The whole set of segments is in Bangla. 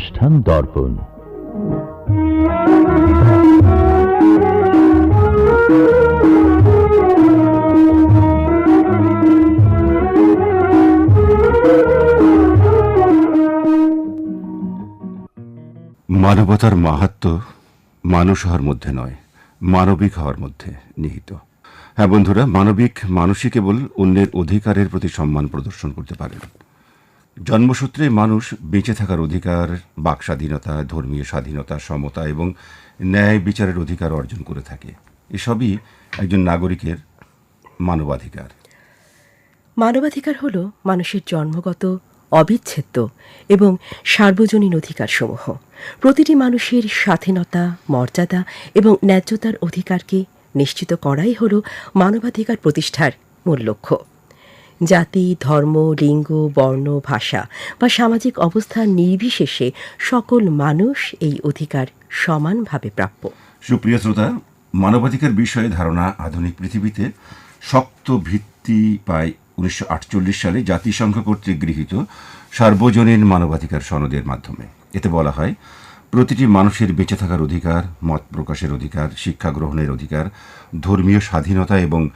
অনুষ্ঠান দর্পণ। মানবতার মাহাত্ম মানুষ হওয়ার মধ্যে নয়, মানবিক হওয়ার মধ্যে নিহিত। হ্যাঁ বন্ধুরা, মানবিক মানুষই কেবল অন্যের অধিকারের প্রতি সম্মান প্রদর্শন করতে পারেন। জন্মসূত্রে মানুষ বেঁচে থাকার অধিকার বাক স্বাধীনতা ধর্মীয় স্বাধীনতা, সমতা এবং ন্যায় বিচারের অধিকার অর্জন করে থাকে। এসবই একজন নাগরিকের মানবাধিকার। মানবাধিকার হল মানুষের জন্মগত, অবিচ্ছেদ্য এবং সার্বজনীন অধিকারসমূহ। প্রতিটি মানুষের স্বাধীনতা, মর্যাদা এবং ন্যায্যতার অধিকারকে নিশ্চিত করাই হল মানবাধিকার প্রতিষ্ঠার মূল লক্ষ্য। জাতি, ধর্ম, লিঙ্গ, বর্ণ, ভাষা বা সামাজিক অবস্থান নির্বিশেষে সকল মানুষ এই অধিকার সমানভাবে প্রাপ্য। সুপ্রিয় শ্রোতা, মানবাধিকার বিষয়ে ধারণা আধুনিক পৃথিবীতে শক্ত ভিত্তি পায় উনিশশো আটচল্লিশ সালে জাতিসংঘ কর্তৃক গৃহীত সার্বজনীন মানবাধিকার সনদের মাধ্যমে। এতে বলা হয়, প্রতিটি মানুষের বেঁচে থাকার অধিকার, মত প্রকাশের অধিকার, শিক্ষা গ্রহণের অধিকার, ধর্মীয় স্বাধীনতা এবং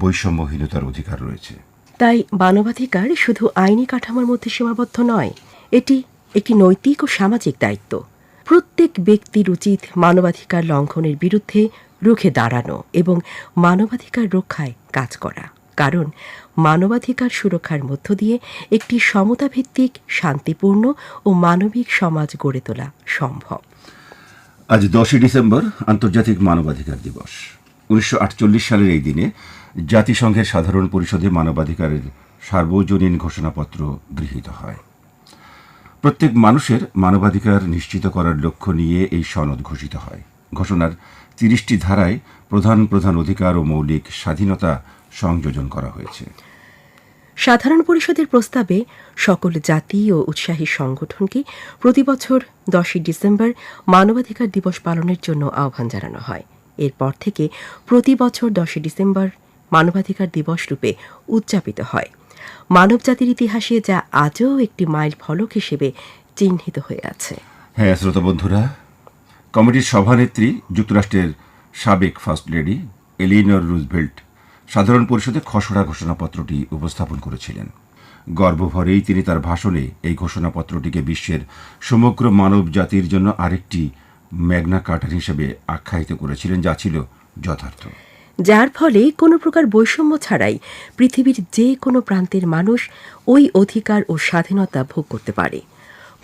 বৈষম্যহীনতার অধিকার রয়েছে। তাই মানবাধিকার শুধু আইনি কাঠামোর মধ্যে সীমাবদ্ধ নয়, এটি একটি নৈতিক ও সামাজিক দায়িত্ব। প্রত্যেক ব্যক্তির উচিত মানবাধিকার লঙ্ঘনের বিরুদ্ধে রুখে দাঁড়ানো এবং মানবাধিকার রক্ষায় কাজ করা। কারণ মানবাধিকার সুরক্ষার মধ্য দিয়ে একটি সমতাভিত্তিক, শান্তিপূর্ণ ও মানবিক সমাজ গড়ে তোলা সম্ভব। আজ দশই ডিসেম্বর, আন্তর্জাতিক মানবাধিকার দিবস। উনিশশো আটচল্লিশ সালের এই দিনে জাতিসংঘের সাধারণ পরিষদে মানবাধিকারের সার্বজনীন ঘোষণাপত্র গৃহীত হয়। প্রত্যেক মানুষের মানবাধিকার নিশ্চিত করার লক্ষ্য নিয়ে এই সনদ ঘোষিত হয়। ঘোষণার তিরিশটি ধারায় প্রধান প্রধান অধিকার ও মৌলিক স্বাধীনতা সংযোজন করা হয়েছে। সাধারণ পরিষদের প্রস্তাবে সকল জাতি ও উৎসাহী সংগঠনকে প্রতি বছর দশই ডিসেম্বর মানবাধিকার দিবস পালনের জন্য আহ্বান জানানো হয়। এরপর থেকে প্রতি বছর দশই ডিসেম্বর মানবাধিকার দিবস রূপে উদযাপিত হয়। মানবজাতির ইতিহাসে যা আজও একটি মাইল ফলক হিসেবে চিহ্নিত হয়ে আছে। হ্যাঁ শ্রোতা বন্ধুরা, কমিটির সভানেত্রী, যুক্তরাষ্ট্রের সাবেক ফার্স্ট লেডি এলিনর রুজভেল্ট সাধারণ পরিষদে খসড়া ঘোষণাপত্রটি উপস্থাপন করেছিলেন। গর্বভরেই তিনি তার ভাষণে এই ঘোষণাপত্রটিকে বিশ্বের সমগ্র মানব জাতির জন্য আরেকটি ম্যাগনা কার্টার হিসেবে আখ্যায়িত করেছিলেন, যা ছিল যথার্থ। যার ফলে কোনো প্রকার বৈষম্য ছাড়াই পৃথিবীর যে কোনো প্রান্তের মানুষ ওই অধিকার ও স্বাধীনতা ভোগ করতে পারে।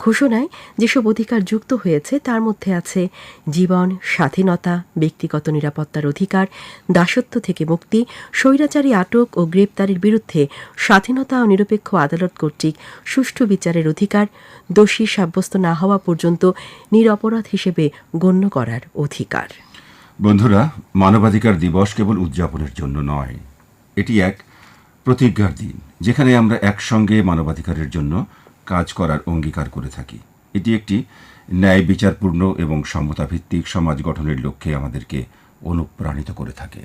ঘোষণায় যেসব অধিকার যুক্ত হয়েছে, তার মধ্যে আছে জীবন, স্বাধীনতা, ব্যক্তিগত নিরাপত্তার অধিকার, দাসত্ব থেকে মুক্তি, স্বৈরাচারী আটক ও গ্রেপ্তারের বিরুদ্ধে স্বাধীনতা ও নিরপেক্ষ আদালত কর্তৃক সুষ্ঠু বিচারের অধিকার, দোষী সাব্যস্ত না হওয়া পর্যন্ত নিরপরাধ হিসেবে গণ্য করার অধিকার। বন্ধুরা, মানবাধিকার দিবস কেবল উদযাপনের জন্য নয়, এটি এক প্রতিজ্ঞার দিন, যেখানে আমরা একসঙ্গে মানবাধিকারের জন্য কাজ করার অঙ্গীকার করে থাকি। এটি একটি ন্যায় বিচারপূর্ণ এবং সমতাভিত্তিক সমাজ গঠনের লক্ষ্যে আমাদেরকে অনুপ্রাণিত করে থাকে।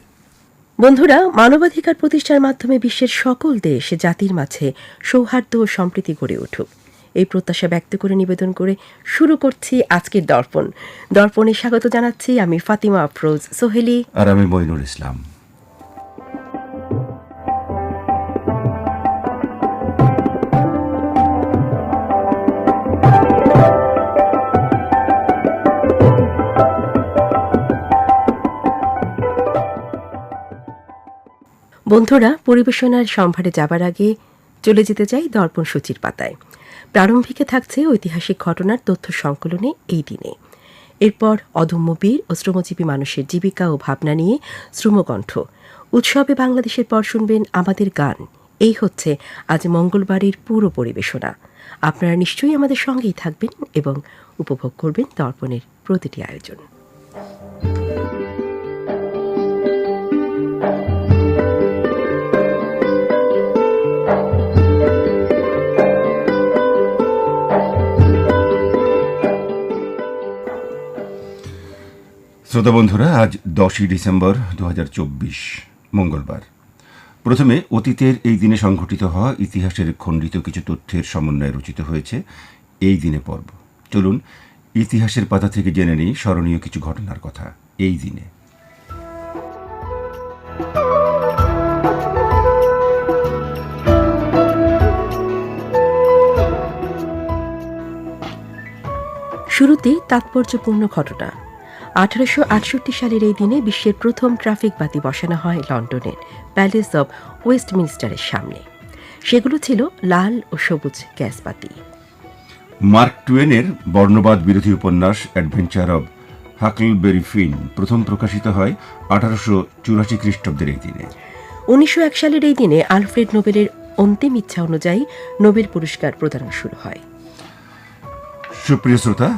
বন্ধুরা, মানবাধিকার প্রতিষ্ঠার মাধ্যমে বিশ্বের সকল দেশ জাতির মাঝে সৌহার্দ্য ও সম্প্রীতি গড়ে উঠুক। এই প্রত্যাশা ব্যক্ত করে নিবেদন করে শুরু করছি আজকের দর্পণ। দর্পণে স্বাগত জানাচ্ছি আমি ফাতিমা আফরোজ সোহেলি। আর আমি মইনুল ইসলাম। বন্ধুরা পরিবেশনার সম্ভারে যাবার আগে চলে যেতে চাই দর্পণ সূচির পাতায়। প্রারম্ভিকে থাকছে ঐতিহাসিক ঘটনার তথ্য সংকলনে এই দিনে। এরপর অদম্য বীর ও শ্রমজীবী মানুষের জীবিকা ও ভাবনা নিয়ে শ্রমকণ্ঠ উৎসবে বাংলাদেশের পর শুনবেন আমাদের গান। এই হচ্ছে আজ মঙ্গলবারের পুরো পরিবেশনা। আপনারা নিশ্চয়ই আমাদের সঙ্গেই থাকবেন এবং উপভোগ করবেন দর্পণের প্রতিটি আয়োজন। শ্রোতা বন্ধুরা, আজ দশই ডিসেম্বর দু হাজার চব্বিশ, মঙ্গলবার। প্রথমে অতীতের এই দিনে সংঘটিত হওয়া ইতিহাসের খণ্ডিত কিছু তথ্যের সমন্বয়ে রচিত হয়েছে এই দিনে পর্ব। চলুন, ইতিহাসের পাতা থেকে জেনে নিই স্মরণীয় কিছু ঘটনার কথা এই দিনে। শুরুতেই তাৎপর্যপূর্ণ ঘটনা। আঠারোশো আটষট্টি সালের এই দিনে বিশ্বের প্রথম ট্রাফিক বাতি বসানো হয় লন্ডনের প্যালেস অব ওয়েস্টমিনস্টারের সামনে। সেগুলো ছিল লাল ও সবুজ গ্যাস বাতি। মার্ক টুয়েনের বর্ণবাদ বিরোধী উপন্যাস অ্যাডভেঞ্চার অব হাকলবেরি ফিন প্রথম প্রকাশিত হয় আঠারোশো চুরাশি খ্রিস্টাব্দের এই দিনে। উনিশশো এক সালের এই দিনে আলফ্রেড নোবেলের অন্তিম ইচ্ছা অনুযায়ী নোবেল পুরস্কার প্রদান শুরু হয়। সুপ্রিয় শ্রোতা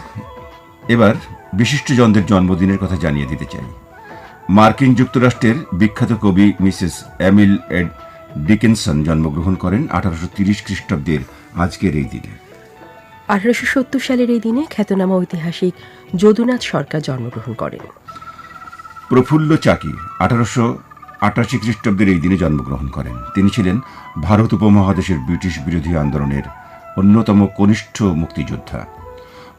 এবার বিশিষ্টজনদের জন্মদিনের কথা জানিয়ে দিতে চাই। মার্কিন যুক্তরাষ্ট্রের বিখ্যাত কবি মিসেস অ্যামিল এড ডিকেনসন জন্মগ্রহণ করেন আঠারোশো তিরিশ খ্রিস্টাব্দের আজকের এই দিনে। আঠারোশো সত্তর সালের এই দিনে খ্যাতনামা ঐতিহাসিক যদুনাথ সরকার জন্মগ্রহণ করেন। প্রফুল্ল চাকি আঠারোশো আটাশি খ্রিস্টাব্দের এই দিনে জন্মগ্রহণ করেন। তিনি ছিলেন ভারত উপমহাদেশের ব্রিটিশ বিরোধী আন্দোলনের অন্যতম কনিষ্ঠ মুক্তিযোদ্ধা।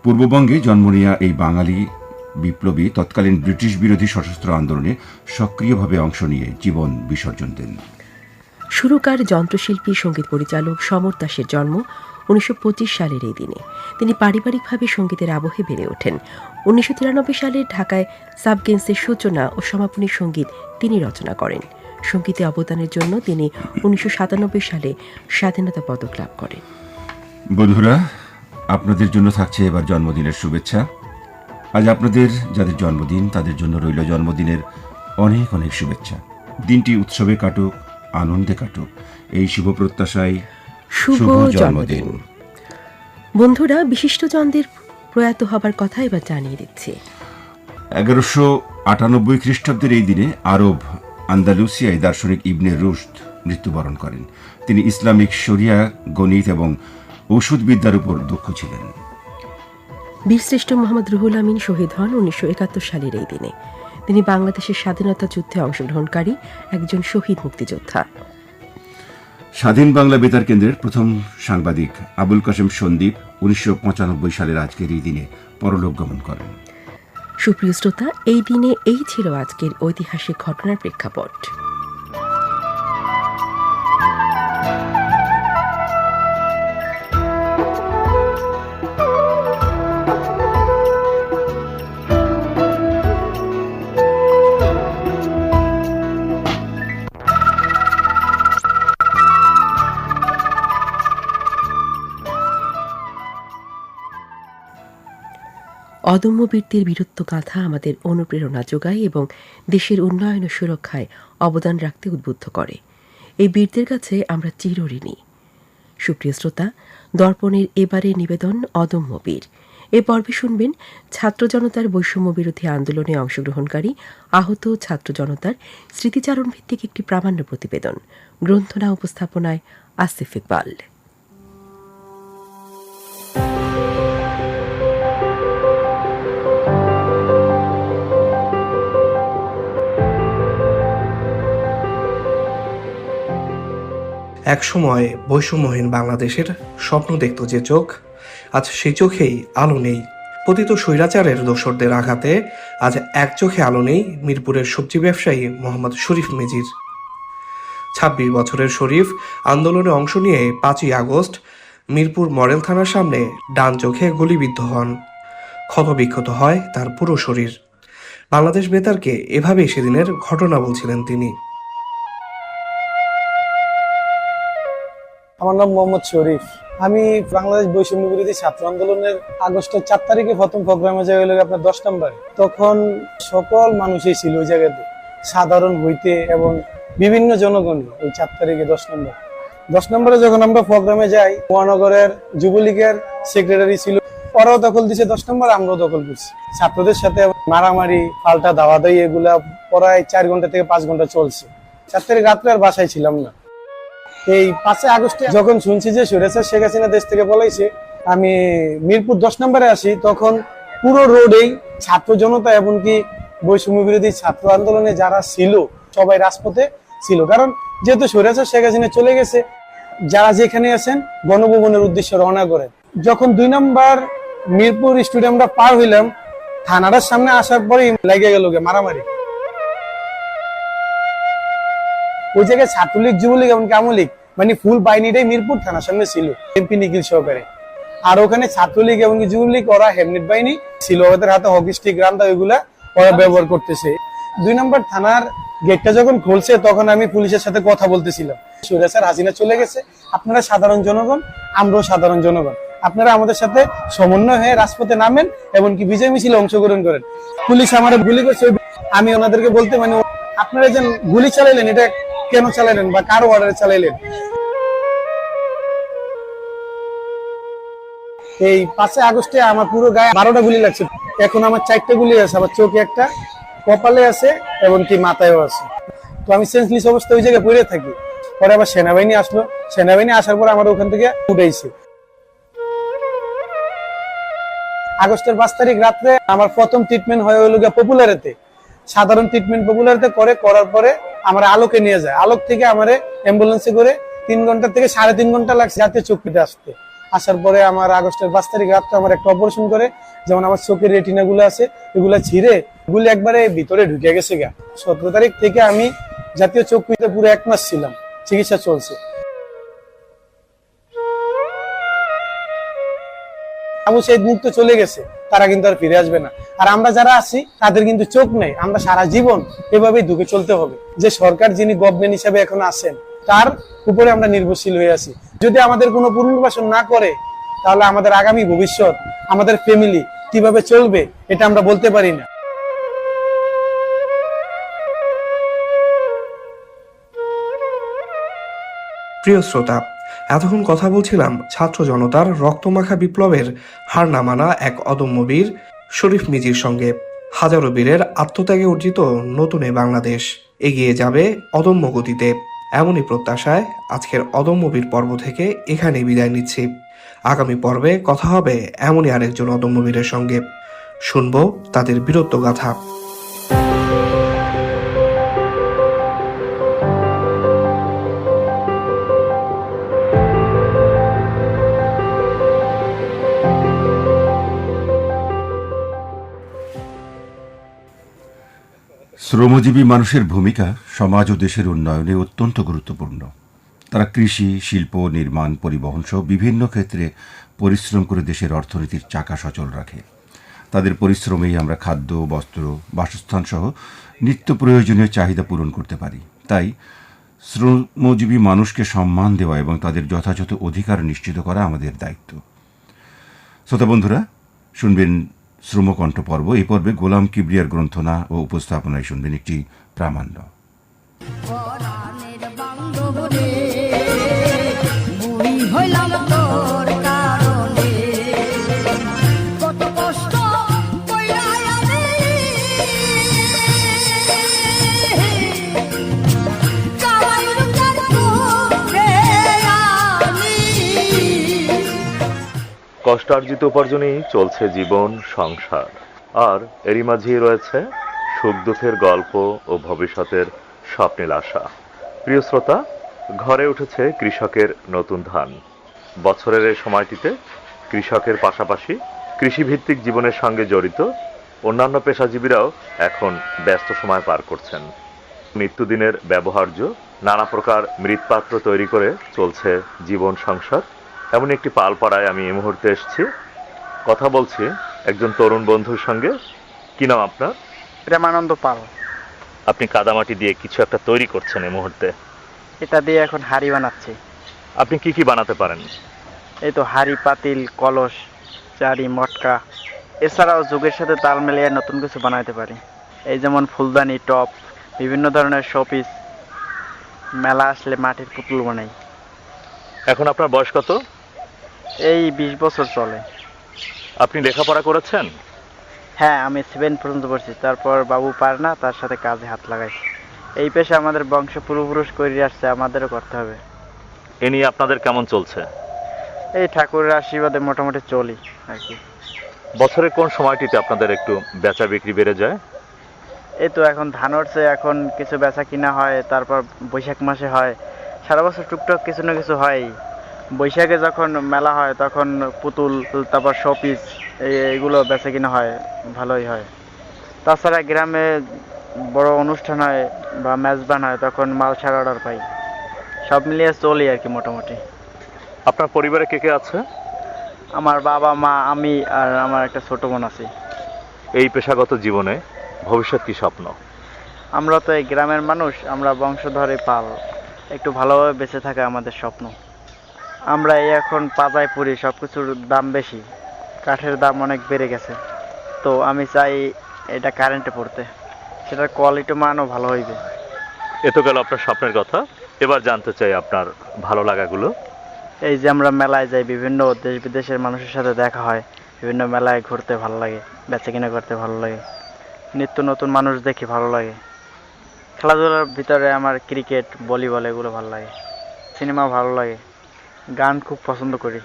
পূর্ববঙ্গে জন্ম নেওয়া এই বাঙালি বিপ্লবী তৎকালীন ব্রিটিশ বিরোধী সশস্ত্র আন্দোলনে সক্রিয়ভাবে অংশ নিয়ে জীবন বিসর্জন দেন। সুরকার যন্ত্রশিল্পী সংগীত পরিচালক সমর দাসের জন্ম উনিশশো পঁচিশ সালের এই দিনে। তিনি পারিবারিকভাবে সঙ্গীতের আবহে বেড়ে ওঠেন। উনিশশো তিরানব্বই সালে ঢাকায় সাবগেন্সের সূচনা ও সমাপনী সংগীত তিনি রচনা করেন। সঙ্গীতে অবদানের জন্য তিনি উনিশশো সাতানব্বই সালে স্বাধীনতা পদক লাভ করেন। বন্ধুরা আপনাদের জন্য থাকছে এবার জন্মদিনের শুভেচ্ছা। আজ আপনাদের যাদের জন্মদিন তাদের জন্য রইল জন্মদিনের অনেক অনেক শুভেচ্ছা। দিনটি উৎসবে কাটুক আনন্দে কাটুক। এই শুভ প্রত্যাশায় শুভ জন্মদিন। জন্মদিন। বন্ধুরা বিশিষ্টজনদের প্রয়াত হবার কথা এবার জানিয়ে দিচ্ছি। এগারোশো আটানব্বই খ্রিস্টাব্দের এই দিনে আরব আন্দালুসিয়ায় দার্শনিক ইবনে রুশদ মৃত্যুবরণ করেন। তিনি ইসলামিক শরিয়া গণিত এবং ওষুধবিদ্যার উপর দক্ষ ছিলেন। বীরশ্রেষ্ঠ মোহাম্মদ রুহুল আমিন শহীদ হন উনিশশো একাত্তর সালের এই দিনে। তিনি বাংলাদেশের স্বাধীনতা যুদ্ধে অংশগ্রহণকারী একজন শহীদ মুক্তিযোদ্ধা। স্বাধীন বাংলা বেতার কেন্দ্রের প্রথম সাংবাদিক আবুল কাসেম সন্দীপ উনিশশো পঁচানব্বই সালের আজকের এই দিনে পরলোক গমন করেন। সুপ্রিয় শ্রোতা এই দিনে এই ছিল আজকের ঐতিহাসিক ঘটনার প্রেক্ষাপট। অদম্য বীরদের বীরত্ব গাথা আমাদের অনুপ্রেরণা যোগায় এবং দেশের উন্নয়ন ও সুরক্ষায় অবদান রাখতে উদ্বুদ্ধ করে। এই বীরদের কাছে আমরা চিরঋণী সুপ্রিয় শ্রোতা, দর্পণের এবারে নিবেদন অদম্য বীর। এ পর্বে শুনবেন ছাত্র জনতার বৈষম্য বিরোধী আন্দোলনে অংশগ্রহণকারী আহত ছাত্র জনতার স্মৃতিচারণ ভিত্তিক একটি প্রামাণ্য প্রতিবেদন। গ্রন্থনা উপস্থাপনায় আসিফ ইকবাল। একসময় বৈষম্যহীন বাংলাদেশের স্বপ্ন দেখত যে চোখ, আজ সেই চোখেই আলো নেই। পতিত স্বৈরাচারের দোসরদের আঘাতে আজ এক চোখে আলো নেই মিরপুরের সবজি ব্যবসায়ী মোহাম্মদ শরীফ মেজির। ছাব্বিশ বছরের শরীফ আন্দোলনে অংশ নিয়ে পাঁচই আগস্ট মিরপুর মডেল থানার সামনে ডান চোখে গুলিবিদ্ধ হন। ক্ষতবিক্ষত হয় তার পুরো শরীর। বাংলাদেশ বেতারকে এভাবেই সেদিনের ঘটনা বলছিলেন তিনি। আমার নাম মোহাম্মদ শরীফ। আমি বাংলাদেশ বৈষম্য বিরোধী ছাত্র আন্দোলনের আগস্টের চার তারিখে প্রথম প্রোগ্রামে যাই হলো আপনার দশ নম্বরে। তখন সকল মানুষই ছিল ওই জায়গাতে, সাধারণ হইতে এবং বিভিন্ন জনগণ ওই চার তারিখে দশ নম্বর। দশ নম্বরে যখন আমরা প্রোগ্রামে যাই, মহানগরের যুবলীগের সেক্রেটারি ছিল, ওরাও দখল দিছে। দশ নম্বর আমরাও দখল করছি। ছাত্রদের সাথে মারামারি, পাল্টা দাওয়া দাই এগুলা প্রায় চার ঘণ্টা থেকে পাঁচ ঘণ্টা চলছে। চার তারিখ রাত্রে আর বাসায় ছিলাম না। এই পাঁচই আগস্টে যখন শুনছি যে সুরেশ্বর শেখ হাসিনা দেশ থেকে বলাইছে আমি মিরপুর দশ নম্বরে আসি, তখন পুরো রোডেই ছাত্র জনতা এমনকি বৈষম্য বিরোধী ছাত্র আন্দোলনে যারা ছিল, সবাই রাজপথে ছিল। কারণ যেহেতু স্বৈরাচার শেখ হাসিনা চলে গেছে, যারা যেখানে আছেন, গণভবনের উদ্দেশ্যে রওনা করেন। যখন দুই নম্বর মিরপুর স্টেডিয়ামটা পার হইলাম, থানাটার সামনে আসার পরেই লেগে গেল মারামারি। ওই জায়গায় ছাত্রলীগ যুবলীগ এমনকি আমলীগ মানে ফুল বাহিনীটাই মিরপুর থানার সামনে ছিল এমপি নিখিল সহকারে। আর ওখানে ছাত্রলীগ এমনকি যুবলীগ ওরা হেমনেট বাহিনী ছিল ওদের হাতে হকি স্টিক রান্দা ওইগুলা ওরা ব্যবহার করতেছে। দুই নম্বর থানার গেটটা যখন খুলছে তখন আমি পুলিশের সাথে কথা বলতেছিলাম। স্যার হাসিনা চলে গেছে। আপনারা সাধারণ জনগণ আমরাও সাধারণ জনগণ। আপনারা আমাদের সাথে সমন্বয় হয়ে রাজপথে নামেন এমনকি বিজয় মিছিলে অংশগ্রহণ করেন। পুলিশ আমার গুলি করছে আমি ওনাদেরকে বলতে মানে আপনারা যে গুলি চালাইলেন এটা কেন চালাইলেন বা কার অর্ডারে চালাইলেন? এই পাঁচই আগস্টে আমার পুরো গায়ে বারোটা গুলি লাগছে। এখন আমার চারটা গুলি আছে, আমার চোখে একটা, কপালে আছে এবং কি মাথায়ও আছে। তো আমি সেন্সলেস অবস্থা ওই জায়গায় পড়ে থাকি। পরে আবার সেনাবাহিনী আসলো। সেনাবাহিনী আসার পর আমার ওখান থেকে উঠেছে আগস্টের পাঁচ তারিখ রাত্রে আমার প্রথম ট্রিটমেন্ট হয়ে হলো গিয়ে পপুলারেতে সাধারণ ট্রিটমেন্ট পপুলারেতে করে, করার পরে আমার আলোকে নিয়ে যায়। আলোক থেকে আমার অ্যাম্বুলেন্সে করে তিন ঘণ্টা থেকে সাড়ে তিন ঘণ্টা লাগছে জাতীয় চক্ষুতে আসতে। আসার পরে আমার আগস্টের পাঁচ তারিখ রাত্রে আমার একটা অপারেশন করে, যেমন আমার চোখের রেটিনা গুলো আছে, এগুলো ছিঁড়ে এগুলো একবারে ভিতরে ঢুকে গেছে গা। সতেরো তারিখ থেকে আমি জাতীয় চক্ষুতে পুরো এক মাস ছিলাম, চিকিৎসা চলছে। আবু সাইদ মুক্ত চলে গেছে, তারা কিন্তু আর ফিরে আসবে না। আর আমরা যারা আছি, তাদের কিন্তু চোখ নেই। আমরা সারা জীবন এভাবেই ঢুকে চলতে হবে। যে সরকার যিনি গভর্নমেন্ট হিসাবে এখন আছেন, তার উপরে আমরা নির্ভরশীল হয়ে আছি। যদি আমাদের কোনো পুনর্বাসন না করে, তাহলে আমাদের আগামী ভবিষ্যৎ, আমাদের ফ্যামিলি কীভাবে চলবে, এটা আমরা বলতে পারি না। প্রিয় শ্রোতা এতক্ষণ কথা বলছিলাম ছাত্র জনতার রক্তমাখা বিপ্লবের হার না মানা এক অদম্য বীর শরীফ মিজির সঙ্গে। হাজারো বীরের আত্মত্যাগে অর্জিত নতুন এ বাংলাদেশ। এগিয়ে যাবে অদম্য গতিতে। এমনই প্রত্যাশায় আজকের অদম্য বীর পর্ব থেকে এখানেই বিদায় নিচ্ছি। আগামী পর্বে কথা হবে এমনই আরেকজন অদম্য বীরের সঙ্গে। শুনব তাদের বীরত্ব গাথা। শ্রমজীবী মানুষের ভূমিকা সমাজ ও দেশের উন্নয়নে অত্যন্ত গুরুত্বপূর্ণ। তারা কৃষি, শিল্প, নির্মাণ, পরিবহন সহ বিভিন্ন ক্ষেত্রে পরিশ্রম করে দেশের অর্থনীতির চাকা সচল রাখে। তাদের পরিশ্রমেই আমরা খাদ্য, বস্ত্র, বাসস্থান সহ নিত্য প্রয়োজনীয় চাহিদা পূরণ করতে পারি। তাই শ্রমজীবী মানুষকে সম্মান দেওয়া এবং তাদের যথাযথ অধিকার নিশ্চিত করা আমাদের দায়িত্ব। শ্রোতা বন্ধুরা, শুনবেন শ্রমকণ্ঠ পর্ব এই পর্বে গোলাম কিবরিয়ার গ্রন্থনা ও উপস্থাপনায় শুনবেন একটি প্রামাণ্য। কষ্টার্জিত উপার্জনেই চলছে জীবন, সংসার। আর এরই মাঝেই রয়েছে সুখ দুঃখের গল্প ও ভবিষ্যতের স্বপ্নের আশা। প্রিয় শ্রোতা, ঘরে উঠেছে কৃষকের নতুন ধান। বছরের এই সময়টিতে কৃষকের পাশাপাশি কৃষিভিত্তিক জীবনের সঙ্গে জড়িত অন্যান্য পেশাজীবীরাও এখন ব্যস্ত সময় পার করছেন। নিত্যদিনের ব্যবহার্য নানা প্রকার মৃৎপাত্র তৈরি করে চলছে জীবন সংসার। এমন একটি পাল পালপাড়ায় আমি এই মুহূর্তে এসেছি। কথা বলছি একজন তরুণ বন্ধুর সঙ্গে। কি নাম আপনার? প্রেমানন্দ পাল। আপনি কাদামাটি দিয়ে কিছু একটা তৈরি করছেন এই মুহূর্তে। এটা দিয়ে এখন হাড়ি বানাচ্ছি। আপনি কি কি বানাতে পারেন? এই তো হাড়ি পাতিল কলস চারি মটকা। এছাড়াও যুগের সাথে তাল মিলিয়ে নতুন কিছু বানাতে পারি। এই যেমন ফুলদানি টপ বিভিন্ন ধরনের শোপিস। মেলা আসলে মাটির পুতুল বানাই। এখন আপনার বয়স কত? এই বিশ বছর চলে। আপনি লেখাপড়া করেছেন? হ্যাঁ আমি সেভেন পর্যন্ত পড়ছি। তারপর বাবু পার না তার সাথে কাজে হাত লাগাইছি এই পেশা আমাদের বংশ পূর্বপুরুষ করে আসছে আমাদেরও করতে হবে। এ নিয়ে আপনাদের কেমন চলছে? এই ঠাকুরের আশীর্বাদে মোটামুটি চলি আর কি। বছরের কোন সময়টিতে আপনাদের একটু বেচা বিক্রি বেড়ে যায়? এই তো এখন ধান উঠছে এখন কিছু বেচা কিনা হয় তারপর বৈশাখ মাসে হয়। সারা বছর টুকটাক কিছু না কিছু হয় বৈশাখে যখন মেলা হয় তখন পুতুল তারপর শোপিস এইগুলো বেচা কিনা হয় ভালোই হয়। তাছাড়া গ্রামে বড় অনুষ্ঠান হয় বা মেজবান হয় তখন মাল ছাড়া অর্ডার পাই। সব মিলিয়ে চলি আর কি মোটামুটি। আপনার পরিবারে কে কে আছে? আমার বাবা মা আমি আর আমার একটা ছোট বোন আছে। এই পেশাগত জীবনে ভবিষ্যৎ কি স্বপ্ন? আমরা তো এই গ্রামের মানুষ আমরা বংশধরে পাল। একটু ভালোভাবে বেঁচে থাকা আমাদের স্বপ্ন। আমরা এই এখন পাতায় পুরি সব কিছুর দাম বেশি। কাঠের দাম অনেক বেড়ে গেছে। তো আমি চাই এটা কারেন্টে পড়তে। সেটার কোয়ালিটি মানও ভালো হইবে। এ তো গেল আপনার স্বপ্নের কথা। এবার জানতে চাই আপনার ভালো লাগাগুলো। এই যে আমরা মেলায় যাই বিভিন্ন দেশ বিদেশের মানুষের সাথে দেখা হয়। বিভিন্ন মেলায় ঘুরতে ভালো লাগে বেচা কিনা করতে ভালো লাগে। নিত্য নতুন মানুষ দেখি ভালো লাগে। খেলাধুলার ভিতরে আমার ক্রিকেট ভলিবল এগুলো ভালো লাগে। সিনেমা ভালো লাগে। গান খুব পছন্দ করি।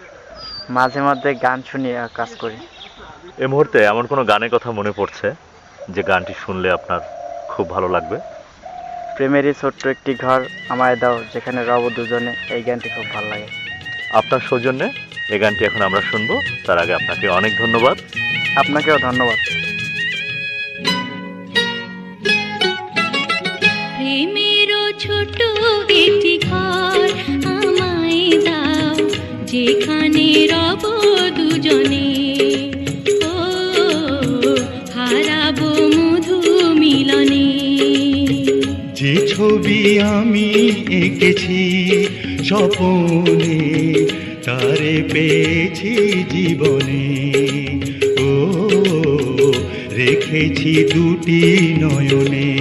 মাঝে মধ্যে গান শুনি আর কাজ করি। এই মুহূর্তে এমন কোনো গানের কথা মনে পড়ছে যে গানটি শুনলে আপনার খুব ভালো লাগবে? প্রেমেরই ছোট্ট একটি ঘর আমায় দাও যেখানে রব দুজনে এই গানটি খুব ভালো লাগে। আপনার সৌজন্যে এই গানটি এখন আমরা শুনব। তার আগে আপনাকে অনেক ধন্যবাদ। আপনাকেও ধন্যবাদ। প্রেমেরও ছোট একটি ঘর আমায় দাও। যেখানে রব দুজনে, ও হারাবো মধু মিলনে। যে ছবি আমি এঁকেছি স্বপনে, তারে পেয়েছি জীবনে। ও রেখেছি দুটি নয়নে।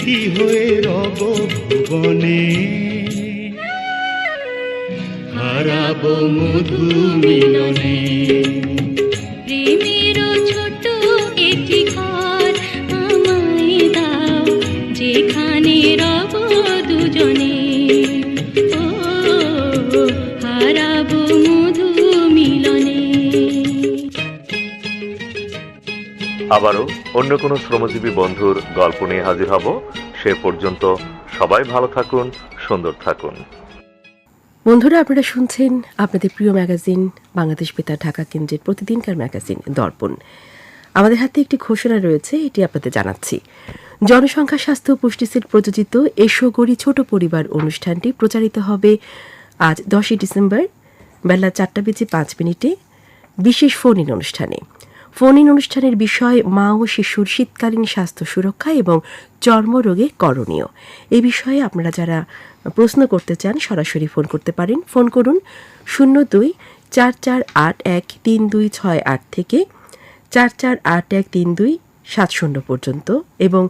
স্মৃতি হয়ে রব ভুবনে। হারাবো মধু মিলনে। প্রেমেরও ছোট একটি ঘর আমায় দাও যেখানে রব দুজনে। ও মধু মিলনে। আবারও অন্য কোনো শ্রমজীবী বন্ধুর গল্প নিয়ে হাজির হব। সে পর্যন্ত সবাই ভালো থাকুন, সুন্দর থাকুন। বন্ধুরা, আপনারা শুনছেন আপনাদের প্রিয় ম্যাগাজিন, বাংলাদেশ বেতার ঢাকা কেন্দ্রের প্রতিদিনকার ম্যাগাজিন দর্পণ। আমাদের হাতে একটি ঘোষণা রয়েছে, এটি আপনাদের জানাচ্ছি। জনসংখ্যা, স্বাস্থ্য পুষ্টি প্রযোজিত এসো গড়ি ছোট পরিবার অনুষ্ঠানটি প্রচারিত হবে আজ দশই ডিসেম্বর, বেলা চারটা বেজে পাঁচ মিনিটে। বিশেষ ফোন ইন অনুষ্ঠানে। ফোন ইন অনুষ্ঠানের বিষয় মা ও শিশুর শীতকালীন স্বাস্থ্য সুরক্ষা এবং চর্মরোগে করণীয়। এ বিষয়ে আপনারা যারা প্রশ্ন করতে চান, সরাসরি ফোন করতে পারেন। ফোন করুন শূন্য দুই, চার চার আট এক, তিন দুই ছয় আট থেকে চার চার আট এক, তিন দুই সাত শূন্য পর্যন্ত এবং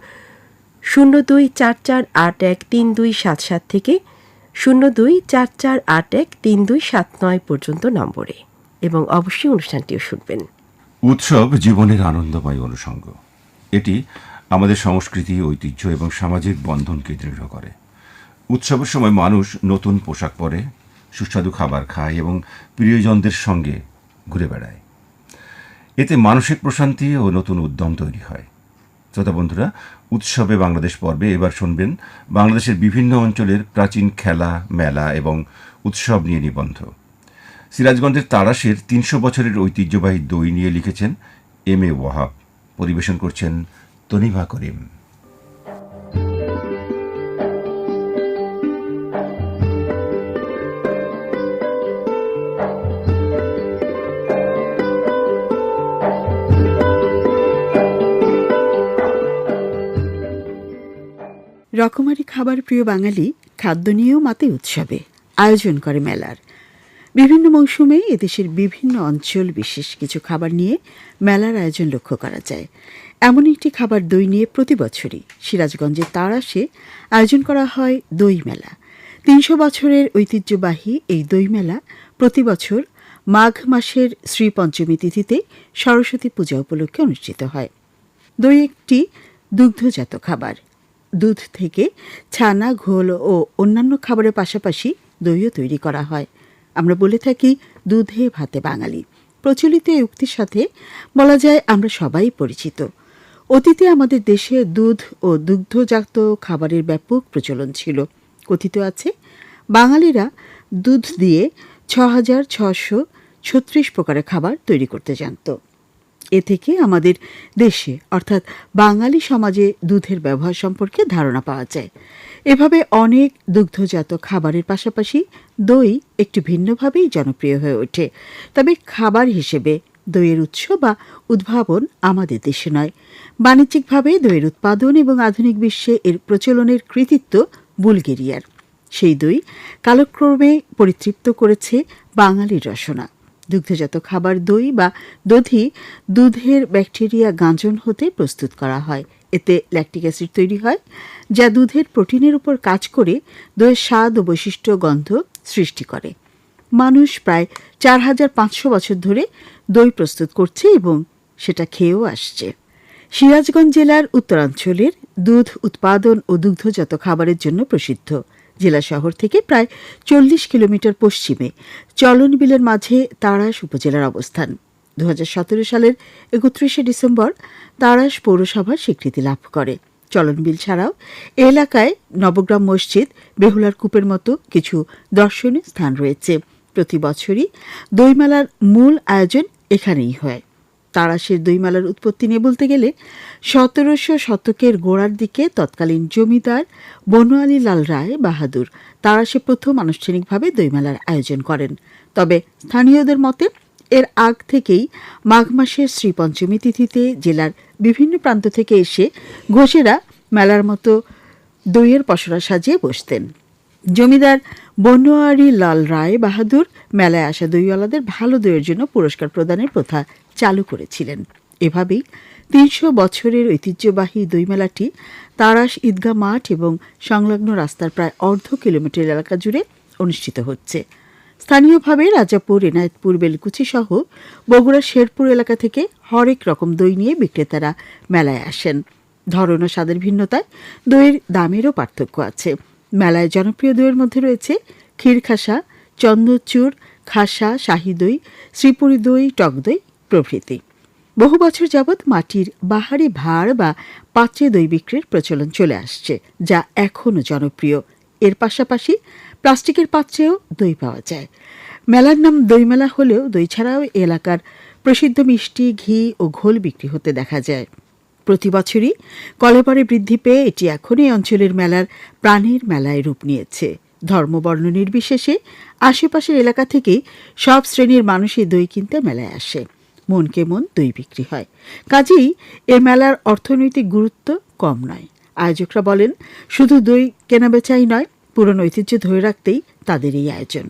শূন্য দুই, চার চার আট এক, তিন দুই সাত সাত থেকে শূন্য দুই, চার চার আট এক, তিন দুই সাত নয় পর্যন্ত নম্বরে এবং অবশ্যই অনুষ্ঠানটিও শুনবেন। উৎসব জীবনের আনন্দময় অনুষঙ্গ। এটি আমাদের সংস্কৃতি, ঐতিহ্য এবং সামাজিক বন্ধনকে দৃঢ় করে। উৎসবের সময় মানুষ নতুন পোশাক পরে, সুস্বাদু খাবার খায় এবং প্রিয়জনদের সঙ্গে ঘুরে বেড়ায়। এতে মানসিক প্রশান্তি ও নতুন উদ্যম তৈরি হয়। শ্রোতা বন্ধুরা, উৎসবে বাংলাদেশ পর্বে এবার শুনবেন বাংলাদেশের বিভিন্ন অঞ্চলের প্রাচীন খেলা, মেলা এবং উৎসব নিয়ে নিবন্ধ। সিরাজগঞ্জের তারাশের তিনশো বছরের ঐতিহ্যবাহী দই নিয়ে লিখেছেন এম এ ওয়াহাব। পরিবেশন করছেন তনিভা করিম। রকমারি খাবার প্রিয় বাঙালি খাদ্য নিয়েও মাতে উৎসবে। আয়োজন করে মেলার। বিভিন্ন মৌসুমে এদেশের বিভিন্ন অঞ্চল বিশেষ কিছু খাবার নিয়ে মেলার আয়োজন লক্ষ্য করা যায়। এমন একটি খাবার দই নিয়ে প্রতি বছরই সিরাজগঞ্জের তারাসে আয়োজন করা হয় দই মেলা। তিনশো বছরের ঐতিহ্যবাহী এই দই মেলা প্রতি বছর মাঘ মাসের শ্রী পঞ্চমী তিথিতে সরস্বতী পূজা উপলক্ষে অনুষ্ঠিত হয়। দই একটি দুগ্ধজাত খাবার। দুধ থেকে ছানা, ঘোল ও অন্যান্য খাবারের পাশাপাশি দইও তৈরি করা হয়। আমরা বলে থাকি দুধে ভাতে বাঙালি। প্রচলিত এই উক্তির সাথে বলা যায় আমরা সবাই পরিচিত। অতীতে আমাদের দেশে দুধ ও দুগ্ধজাত খাবারের ব্যাপক প্রচলন ছিল। কথিত আছে, বাঙালিরা দুধ দিয়ে ছ হাজার ছশো ছত্রিশ প্রকারের খাবার তৈরি করতে জানত। এ থেকে আমাদের দেশে, অর্থাৎ বাঙালি সমাজে দুধের ব্যবহার সম্পর্কে ধারণা পাওয়া যায়। এভাবে অনেক দুগ্ধজাত খাবারের পাশাপাশি দই একটু ভিন্নভাবেই জনপ্রিয় হয়ে ওঠে। তবে খাবার হিসেবে দইয়ের উৎস বা উদ্ভাবন আমাদের দেশে নয়। বাণিজ্যিকভাবে দইয়ের উৎপাদন এবং আধুনিক বিশ্বে এর প্রচলনের কৃতিত্ব বুলগেরিয়ার। সেই দই কালক্রমে পরিতৃপ্ত করেছে বাঙালির রসনা দুগ্ধজাত খাবার দই বা দধি দুধের ব্যাকটেরিয়া গাঁজন হতে প্রস্তুত করা হয়। এতে ল্যাকটিক অ্যাসিড তৈরি হয়, যা দুধের প্রোটিনের উপর কাজ করে দইয়ের স্বাদ ও বৈশিষ্ট্য গন্ধ সৃষ্টি করে। মানুষ প্রায় চার হাজার পাঁচশো বছর ধরে দই প্রস্তুত করছে এবং সেটা খেয়েও আসছে। সিরাজগঞ্জ জেলার উত্তরাঞ্চলের দুধ উৎপাদন ও দুগ্ধজাত খাবারের জন্য প্রসিদ্ধ। জেলা শহর থেকে প্রায় চল্লিশ কিলোমিটার পশ্চিমে চলন বিলের মাঝে তাড়াশ উপজেলার অবস্থান। দু হাজার সতেরো সালের একত্রিশে ডিসেম্বর তাড়াশ পৌরসভার স্বীকৃতি লাভ করে। চলনবিল ছাড়াও এলাকায় নবগ্রাম মসজিদ, বেহুলার কূপের মতো কিছু দর্শনীয় স্থান রয়েছে। প্রতি বছরই দইমেলার মূল আয়োজন এখানেই হয়। তারাশের দইমেলার উৎপত্তি নিয়ে বলতে গেলে, সতেরোশো শতকের গোড়ার দিকে তৎকালীন জমিদার বনোয়ালি লাল রায় বাহাদুর তারাশে প্রথম আনুষ্ঠানিকভাবে দইমেলার আয়োজন করেন। তবে স্থানীয়দের মতে, এর আগ থেকেই মাঘ মাসের শ্রীপঞ্চমী তিথিতে জেলার বিভিন্ন প্রান্ত থেকে এসে ঘোষেরা মেলার মতো দইয়ের পসরা সাজিয়ে বসতেন। জমিদার বনোয়ারি লাল রায় বাহাদুর মেলায় আসা দইওয়ালাদের ভালো দইয়ের জন্য পুরস্কার প্রদানের প্রথা চালু করেছিলেন। এভাবেই তিনশো বছরের ঐতিহ্যবাহী দইমেলাটি তারাস ঈদগাহ মাঠ এবং সংলগ্ন রাস্তার প্রায় অর্ধ কিলোমিটার এলাকা জুড়ে অনুষ্ঠিত হচ্ছে। স্থানীয়ভাবে রাজাপুর, এনায়েতপুর, বেলকুচি সহ বগুড়া শেরপুর এলাকা থেকে হরেক রকম দই নিয়ে বিক্রেতারা মেলায় আসেন। ধরন ও স্বাদের ভিন্নতায় দইয়ের দামেরও পার্থক্য আছে। মেলায় জনপ্রিয় দইয়ের মধ্যে রয়েছে ক্ষীরখাসা চন্দচূর খাসা, শাহী দই, শ্রীপুরি দই, টক দই প্রভৃতি। বহু বছর যাবৎ মাটির বাহারি ভাড় বা পাত্রে দই বিক্রির প্রচলন চলে আসছে, যা এখনও জনপ্রিয়। এর পাশাপাশি প্লাস্টিকের পাত্রেও দই পাওয়া যায়। মেলার নাম দই মেলা হলেও দই ছাড়াও এলাকার প্রসিদ্ধ মিষ্টি, ঘি ও ঘোল বিক্রি হতে দেখা যায়। প্রতি বছরই কলেবরে বৃদ্ধি পেয়ে এটি এখন এই অঞ্চলের মেলার প্রাণের মেলায় রূপ নিয়েছে। ধর্মবর্ণ নির্বিশেষে আশেপাশের এলাকা থেকেই সব শ্রেণির মানুষই দই কিনতে মেলায় আসে। মনকে মন দই বিক্রি হয়। কাজেই এ মেলার অর্থনৈতিক গুরুত্ব কম নয়। আয়োজকরা বলেন, শুধু দই কেনাবেচাই নয়, পুরনো ঐতিহ্য ধরে রাখতেই তাদের এই আয়োজন।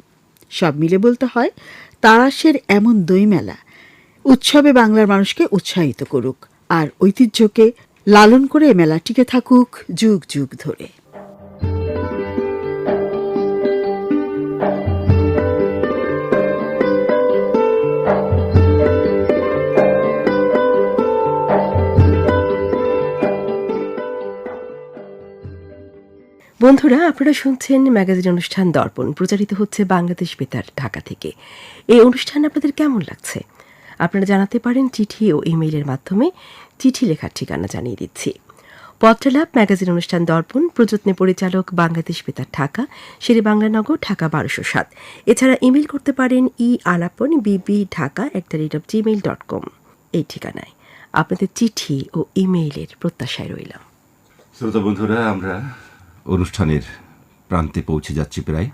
সব মিলে বলতে হয় তারাশের এমন দই মেলা উৎসবে বাংলার মানুষকে উৎসাহিত করুক আর ঐতিহ্যকে লালন করে এ মেলা টিকে থাকুক যুগ যুগ ধরে। বন্ধুরা, আপনারা শুনছেন ম্যাগাজিন অনুষ্ঠান দর্পণ। প্রচারিত হচ্ছে বাংলাদেশ বেতার ঢাকা থেকে। এই অনুষ্ঠান আপনাদের কেমন লাগছে? আপনারা জানাতে পারেন চিঠি ও ইমেইলের মাধ্যমে। চিঠি লেখার ঠিকানা জানিয়ে দিচ্ছি। পত্রলাভ ম্যাগাজিন অনুষ্ঠান দর্পণ, প্রযত্নে পরিচালক বাংলাদেশ বেতার ঢাকা শেরে বাংলানগর ঢাকা বারোশো সাত। এছাড়া ইমেল করতে পারেন e Alapon, BB Dhaka at the rate of Gmail dot com এই ঠিকানায়। আপনাদের চিঠি ও ইমেইলের প্রত্যাশায় রইলাম। শ্রোতা বন্ধুরা, আমরা অনুষ্ঠানের প্রান্তে পৌঁছে যাচ্ছি প্রায়।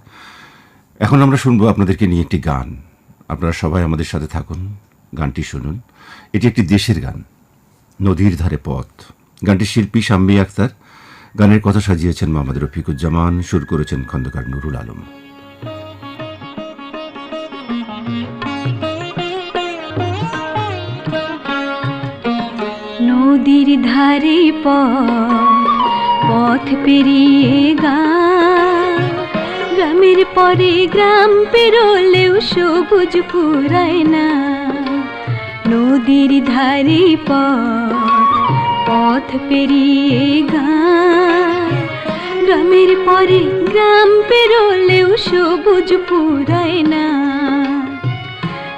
এখন আমরা শুনব আপনাদেরকে নিয়ে একটি গান। আপনারা সবাই আমাদের সাথে থাকুন, গানটি শুনুন। এটি একটি দেশের গান, নদীর ধারে পথ। গানটির শিল্পী শাম্মী আক্তার গানের কথা সাজিয়েছেন মোহাম্মদ রফিকুজ্জামান, সুর করেছেন খন্দকার নুরুল আলম। নদীর ধারে পথ পথ পেরিয়ে গা। গ্রামের পরে গ্রাম পেরোলেও সবুজ পুরায় না। নদীর ধারে পথ পেরিয়ে গা। গ্রামের পরে গ্রাম পেরোলেও সবুজ পুরায় না।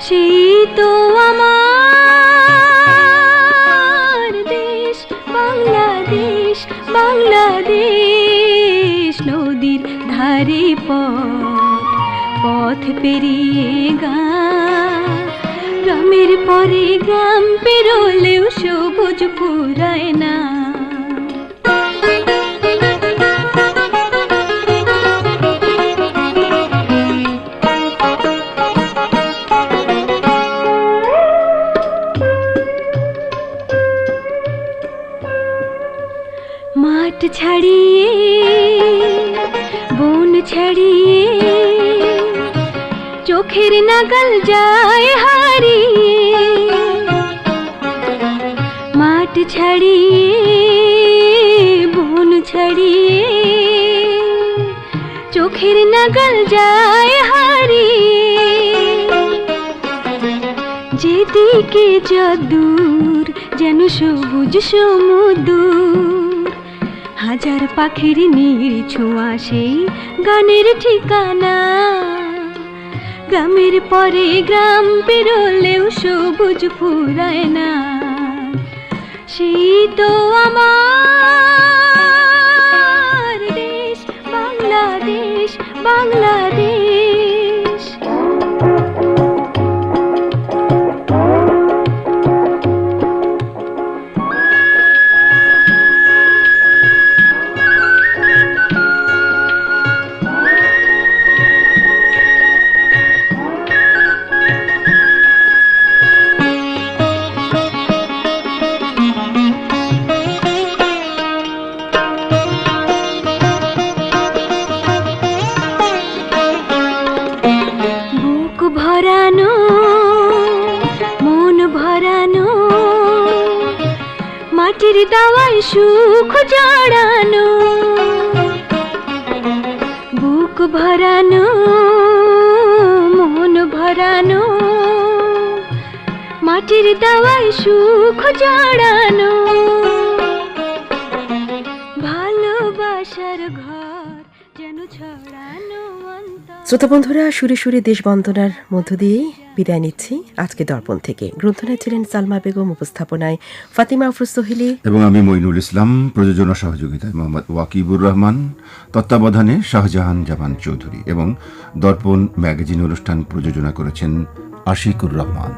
সেই তো আমার বাংলাদেশ নদীর ধারে পথ পথ পেরিয়ে গা গ্রামের পরে গ্রাম পেরোলেও সবুজ পুরায় না। যেদিকে যদূর, যেন সবুজ সমুদ্র। হাজার পাখির নীড় ছোঁয়া সেই গানের ঠিকানা। গ্রামের পরে গ্রাম পেরোলেও সবুজ ফুরায় না। সেই তো আমার দেশ, বাংলাদেশ বাংলাদেশ। মাটির দাওয়ায় সুখ জড়ানো বুক ভরানো মন ভরানো মাটির দাওয়ায় সুখ জড়ানো। শ্রোতা বন্ধুরা সুরে সুরে দেশ বন্দনার মধ্য দিয়েই বিদায় নিচ্ছি আজকে দর্পণ থেকে। গ্রন্থনায় ছিলেন সালমা বেগম, উপস্থাপনায় ফাতিমা আফরুজ সোহেলি। এবং আমি মইনুল ইসলাম, প্রযোজনা সহযোগিতায় মোহাম্মদ ওয়াকিবুর রহমান, তত্ত্বাবধানে শাহজাহান জামান চৌধুরী এবং দর্পণ ম্যাগাজিন অনুষ্ঠান প্রযোজনা করেছেন আশিকুর রহমান।